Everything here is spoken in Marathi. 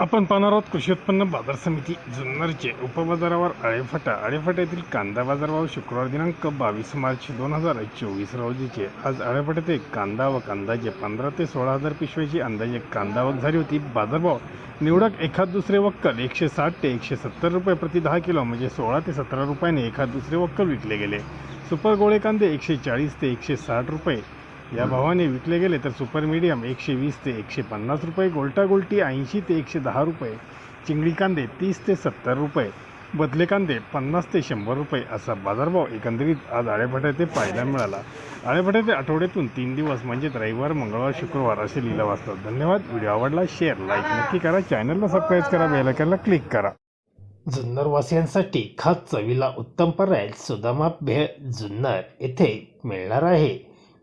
आपण पाहणार आहोत कृषी उत्पन्न बाजार समिती जुन्नरचे उपबाजारावर आळेफाटा. आळेफाट्यातील कांदा बाजारभाव शुक्रवार दिनांक बावीस मार्च दोन हजार चोवीस रोजीचे. आज आळेफाट्यात कांदा व कांदाचे पंधरा ते सोळा हजार पिशव्याची अंदाजे कांदावक झाली होती. बाजारभाव निवडक एखाद दुसरे वक्कल एकशे साठ ते एकशे सत्तर रुपये प्रति दहा किलो म्हणजे सोळा ते सतरा रुपयाने एखाद दुसरे वक्कल विकले गेले. सुपर गोळे कांदे एकशे चाळीस ते एकशे साठ रुपये. या भावाने विकले गेले तर सुपर मीडियम एकशे वीस ते एकशे पन्नास रुपये गोलटा गोल्टी ऐंशी ते एकशे दहा रुपये चिंगडी कांदे तीस ते सत्तर रुपये बदले कांदे पन्नास ते शंभर रुपये असा बाजारभाव एकंदरीत आज आळेफाट्यात पाहायला मिळाला. आळेफाट्यात आठवड्यातून तीन दिवस म्हणजेच रविवार मंगळवार शुक्रवार असे लिहिलं असतात. धन्यवाद. व्हिडिओ आवडला शेअर लाईक नक्की करा. चॅनलला सबस्क्राईब करा बेलायकनला क्लिक करा. जुन्नरवासियांसाठी खास चवीला उत्तम पर्याय सुदामा भेळ जुन्नर येथे मिळणार आहे.